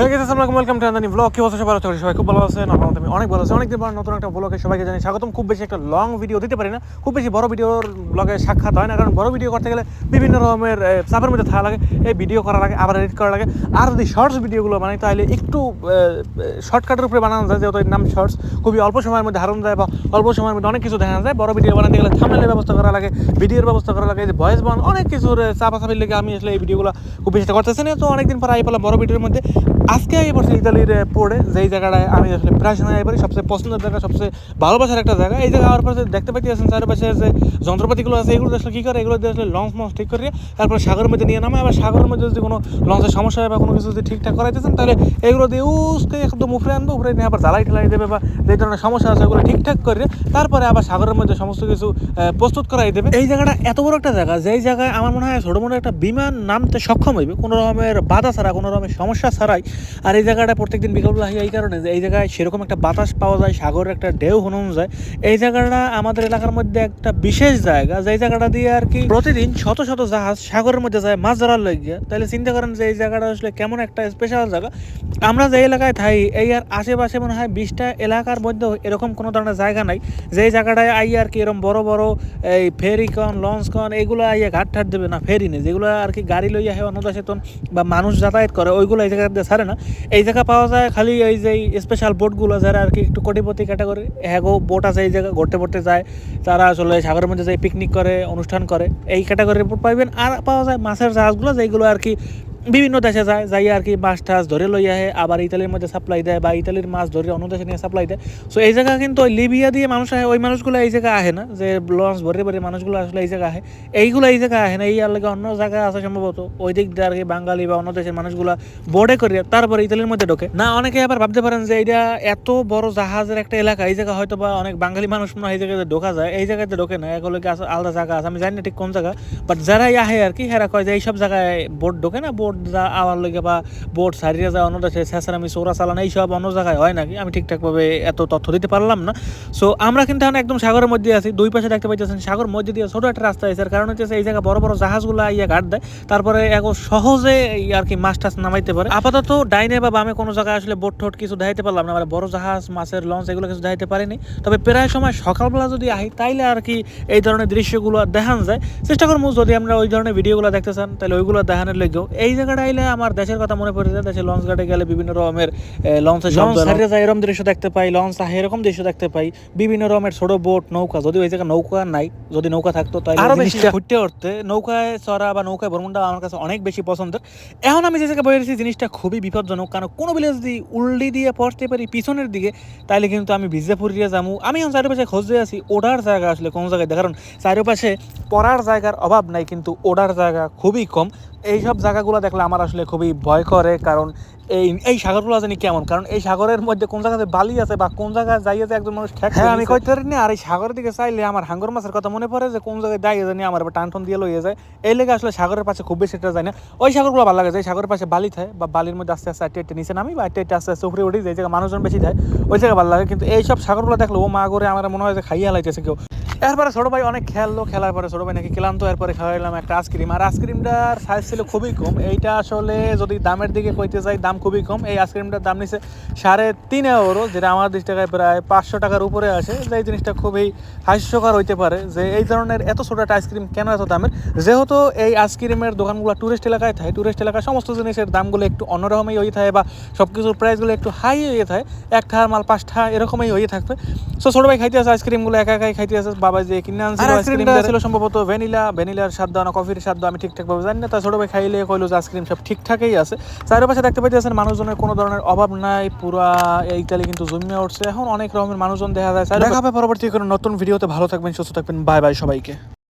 Welcome to blog কি অবস্থা? সবার আছো সবাই খুব ভালো আছেন? আমার আমি অনেক ভালো আছি। অনেকদিন পর নতুন একটা ব্লগে সবাইকে জানি স্বাগতম। খুব বেশি একটা লং ভিডিও দিতে পারি না। খুব বেশি বড় ভিডিওর ব্লগে সাক্ষাৎ হয় না। কারণ বড় ভিডিও করতে গেলে বিভিন্ন রকমের চাপের মধ্যে থাকা লাগে, এই ভিডিও করা লাগে আবার এডিট করা লাগে আর যদি শর্টস ভিডিওগুলো বানাই, তাহলে একটু শর্টকাটের উপরে বানানো যায়, যেহেতু নাম শর্টস খুবই অল্প সময়ের মধ্যে হারানো যায় বা অল্প সময়ের মধ্যে অনেক কিছু দেখা যায়। বড় ভিডিও বানাতে গেলে থামনেলের ব্যবস্থা করা লাগে ভিডিওর ব্যবস্থা করা লাগে যে ভয়েস বান অনেক কিছুর চাপাচাপির লেগে আমি আসলে এই ভিডিওগুলো খুব বেশি করতেছি না। তো অনেকদিন পর আই পেলাম বড় ভিডিওর মধ্যে। আজকে আই পড়ছি ইতালির পড়ে যেই জায়গাটায় আমি আসলে প্রায় সময় পারি সবচেয়ে পছন্দের জায়গা, সবচেয়ে ভালোবাসার একটা জায়গা, এই জায়গা আমার পাশে দেখতে পাচ্ছি আছেন চারপাশে যে যন্ত্রপাতিগুলো আছে, এগুলো আসলে কী করে? এগুলো দিয়ে আসলে লঞ্চ মঞ্চ ঠিক করে তারপর সাগরের মধ্যে নিয়ে নামে আবার সাগরের মধ্যে যদি কোনো লঞ্চের সমস্যা হয় বা কোনো কিছু যদি ঠিকঠাক করাইতেছেন, তাহলে এগুলো দিয়ে উসকে একদম উপরে আনব উপরে নিয়ে আবার জ্বালাই ঠেলাই দেবে বা যে ধরনের সমস্যা আছে ওগুলো ঠিকঠাক করে তারপরে আবার সাগরের মধ্যে সমস্ত কিছু প্রস্তুত করাই দেবে। এই জায়গাটা এত বড় একটা জায়গা, যেই জায়গায় আমার মনে হয় ছোটো মোটো একটা বিমান নামতে সক্ষম হইবে, কোনো রকমের বাধা ছাড়া, কোনো রকমের সমস্যা ছাড়াই আর এই জায়গাটা প্রত্যেকদিন বিকেলবেলা হয় এই কারণে যে এই জায়গায় সেরকম একটা বাতাস পাওয়া যায়, সাগরের একটা ঢেউ হনুন যায়। এই জায়গাটা আমাদের এলাকার মধ্যে একটা বিশেষ জায়গা যেই জায়গাটা দিয়ে আর কি প্রতিদিন শত শত জাহাজ সাগরের মধ্যে যায়, মাছ ধরার লাগিয়ে। তাহলে চিন্তা করেন যে এই জায়গাটা আসলে কেমন একটা স্পেশাল জায়গা। আমরা যে এলাকায় থাকি এই আর আশেপাশে মনে হয় বিশটা এলাকার মধ্যে এরকম কোনো ধরনের জায়গা নাই। যেই জায়গাটায় আই আর কি এরকম বড় বড় এই ফেরি কন লঞ্চ কন এগুলো আইয়া ঘাট ঠাট দেবে না, ফেরি নেই। যেগুলো আর কি গাড়ি লইয়া হয় অন্যদা সেতন বা মানুষ যাতায়াত করে, ওইগুলো এই জায়গাতে ছাড়ে না। এই জায়গা পাওয়া যায় খালি এই যে স্পেশাল বোটগুলো যারা আর কি একটু কোটিপতি ক্যাটাগরি হ্যাগো বোট আছে এই জায়গা, ঘুরতে পড়তে যায়। তারা আসলে সাগরের মধ্যে যায় পিকনিক করে, অনুষ্ঠান করে, এই ক্যাটাগরির বোট পাইবেন। আর পাওয়া যায় মাছের জাহাজগুলো যেগুলো আর কি বিভিন্ন দেশে যায়, যাই আর কি মাছ টাছ ধরে লই আহে, আবার ইতালির মধ্যে সাপ্লাই দেয় বা ইতালির মাছ ধরে অন্য দেশে নিয়ে সাপ্লাই দেয়। সো এই জায়গা কিন্তু ওই লিবিয়া দিয়ে মানুষ আহে, ওই মানুষগুলো এই জায়গা আহে না, যে লঞ্চ ভরে ভরে মানুষগুলো আসলে এই জায়গা আহে। এইগুলো এই জায়গায় আহে না, এই আর অন্য জায়গায় আছে সম্ভবত। ওই দিক দিয়ে আর কি বাঙালি বা অন্য দেশের মানুষগুলো বোর্ডে করে, তারপরে ইতালির মধ্যে ঢোকে। না, অনেকে আবার ভাবতে পারেন যে এটা এত বড় জাহাজের একটা এলাকা, এই জায়গা হয়তো বা অনেক বাঙালি মানুষ মনে হয় এই জায়গাতে ঢোকা যায়, এই জায়গাতে ঢোকে না এগুলো আলাদা জায়গা আছে, আমি জানি না ঠিক কোন জায়গা বাট যারাই আহে আর কি, হেরা কয় যে এইসব জায়গায় বোর্ড ঢোকে না বোট যা আওয়ার লেগে বা বোট সারিয়ে যায়, অন্য দেশে ছেঁচড়ামি, চোরা চালান এইসব অন্য জায়গায় হয় নাকি? আমি ঠিকঠাকভাবে এত তথ্য দিতে পারলাম না। সো আমরা কিন্তু এখন একদম সাগরের মধ্যে আছি, দুই পাশে দেখতে পাইতেছেন সাগর, মধ্যে দিয়ে ছোট একটা রাস্তা আছে কারণ হচ্ছে এই জায়গায় বড় বড় জাহাজগুলো ইয়ে ঘাট দেয়। তারপরে এক সহজে আর কি মাছ টাছ নামাইতে পারে। আপাতত ডাইনে বা বামে কোনো জায়গায় আসলে বোট ঠোট কিছু দেখাইতে পারলাম না। মানে বড় জাহাজ, মাছের লঞ্চ এগুলো কিছু দেখাইতে পারিনি। তবে প্রায় সময় সকালবেলা যদি আহি, তাইলে আর কি এই ধরনের দৃশ্যগুলো দেখান যায়। চেষ্টা করব যদি আমরা ওই ধরনের ভিডিওগুলো দেখতে চান তাহলে ওইগুলো দেখানোর লেগেও এই জায়গাটা আইলে আমার দেশের কথা মনে পড়ে যায় দেশে লঞ্চ ঘাটে গেলে বিভিন্ন রকমের লঞ্চের লঞ্চ যায় এরকম। দৃশ্য দেখতে পাই লঞ্চ আহে এরকম দৃশ্য দেখতে পাই বিভিন্ন রকমের ছোট বোট নৌকা যদি ওই জায়গায় নৌকা নাই যদি নৌকা থাকতো তাহলে আরও বেশি ঘুরতে উঠতে নৌকায় চড়া বা নৌকায় ভ্রমণটা আমার কাছে অনেক বেশি পছন্দের। এখন আমি যে জায়গায় বলেছি জিনিসটা খুবই বিপজ্জনক কারণ কোনো বিলে যদি উল্টি দিয়ে পড়তে পারি পিছনের দিকে তাহলে কিন্তু আমি ভিজে ফুরিয়ে যাব। আমি এখন চারিপাশে খুঁজতে আছি ওডার জায়গা আসলে কোন জায়গায়। কারণ চারিপাশে পড়ার জায়গার অভাব নাই কিন্তু ওডার জায়গা খুবই কম। এইসব জায়গাগুলো দেখলে আমার আসলে খুবই ভয় করে কারণ এই এই সাগরগুলো জানি কেমন? কারণ এই সাগরের মধ্যে কোন জায়গাতে বালি আছে বা কোন জায়গায় যাইয়ে একজন মানুষ ঠেক হ্যাঁ আমি কইতে পারি না আর এই সাগরের দিকে চাইলে আমার হাঙ্গর মাছের কথা মনে পড়ে যে কোন জায়গায় দাঁড়িয়ে জানি আমার টান টান দিয়ে লইয়ে যায়। এই লেগে আসলে সাগরের পাশে খুব বেশি একটা যায় না। ওই সাগরগুলো ভালো লাগে যে সাগরের পাশে বালি থাকে বা বালির মধ্যে আস্তে আস্তে আটে আটে নিচে নামি বা আটে আটে আস্তে আস্তে উপরে উঠি যে জায়গায় মানুষজন বেশি থাকে ওই জায়গায় ভালো লাগে। কিন্তু এইসব সাগরগুলো দেখলে ও মা করে আমার মনে হয় যে খাইয়ে হালাইতেছে কেউ। এরপরে ছোট ভাই অনেক খেললো, খেলার পরে ছোট ভাই নাকি ক্লান্ত, এরপরে খাওয়াইলাম একটা আইসক্রিম। আর আইসক্রিমটার সাইজ ছিল খুবই কম। এইটা আসলে যদি দামের দিকে কইতে যাই, দাম খুবই কম। এই আইসক্রিমটার দাম নিছে সাড়ে তিন ইউরো যেটা আমার দেশ টাকায় প্রায় পাঁচশো টাকার উপরে আসে। যে এই জিনিসটা খুবই হাস্যকর হইতে পারে যে এই ধরনের এত ছোট একটা আইসক্রিম কেন এত দামের? যেহেতু এই আইসক্রিমের দোকানগুলো টুরিস্ট এলাকায় থাকে টুরিস্ট এলাকায় সমস্ত জিনিসের দামগুলো একটু অন্যরকমই হয়ে থাকে বা সব কিছুর প্রাইসগুলো একটু হাই হয়ে থাকে। এক ঠার মাল, পাঁচ ঠা এরকমই হয়ে থাকবে। সো ছোটো ভাই খাইতে আছে আইসক্রিমগুলো, একা একাই খাইতে আছে বাবা যে কিনে আনছিল আইসক্রিমটা ছিল সম্ভবত ভ্যানিলা ভ্যানিলার স্বাদ না কফির স্বাদ আমি ঠিকঠাক ভাবে জানি না। তা ছোট ভাই খাইলে কইলো যে আইসক্রিম সব ঠিকঠাকই আছে। চারিপাশে দেখতে পাইতেছেন মানুষজনের কোনো ধরনের অভাব নাই পুরা ইতালি কিন্তু জমিয়ে উঠছে। এখন অনেক রকমের মানুষজন দেখা যায়। দেখা হবে পরবর্তী কোনো নতুন ভিডিওতে ভালো থাকবেন সুস্থ থাকবেন। বাই বাই সবাইকে।